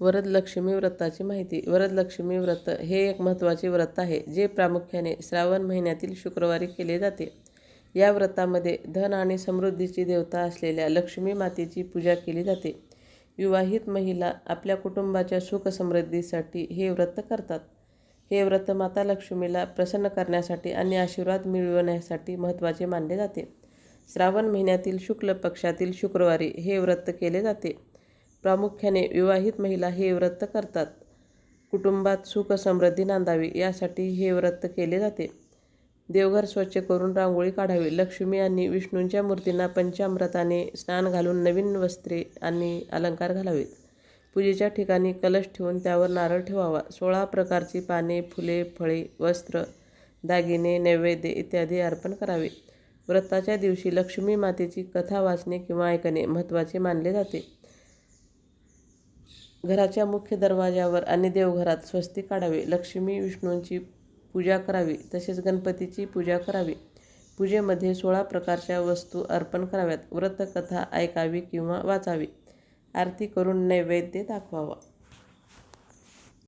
वरदलक्ष्मी व्रताची माहिती. वरदलक्ष्मी व्रत हे एक महत्त्वाचे व्रत आहे जे प्रामुख्याने श्रावण महिन्यातील शुक्रवारी केले जाते. या व्रतामध्ये धन आणि समृद्धीची देवता असलेल्या लक्ष्मी मातेची पूजा केली जाते. विवाहित महिला आपल्या कुटुंबाच्या सुख समृद्धीसाठी हे व्रत करतात. हे व्रत माता लक्ष्मीला प्रसन्न करण्यासाठी आणि आशीर्वाद मिळवण्यासाठी महत्त्वाचे मानले जाते. श्रावण महिन्यातील शुक्ल पक्षातील शुक्रवारी हे व्रत केले जाते. प्रामुख्याने विवाहित महिला हे व्रत करतात. कुटुंबात सुख समृद्धी नांदावी यासाठी हे व्रत केले जाते. देवघर स्वच्छ करून रांगोळी काढावी. लक्ष्मी आणि विष्णूंच्या मूर्तींना पंचामृताने स्नान घालून नवीन वस्त्रे आणि अलंकार घालावेत. पूजेच्या ठिकाणी कलश ठेवून त्यावर नारळ ठेवावा. सोळा प्रकारची पाने फुले फळे वस्त्र दागिने नैवेद्य इत्यादी अर्पण करावे. व्रताच्या दिवशी लक्ष्मी मातेची कथा वाचणे किंवा ऐकणे महत्त्वाचे मानले जाते. घराच्या मुख्य दरवाजावर आणि देवघरात स्वस्तिक काढावे लक्ष्मी विष्णूंची पूजा करावी तसेच गणपतीची पूजा करावी. पूजेमध्ये सोळा प्रकारच्या वस्तू अर्पण कराव्यात. व्रतकथा ऐकावी किंवा वाचावी. आरती करून नैवेद्य दाखवावा.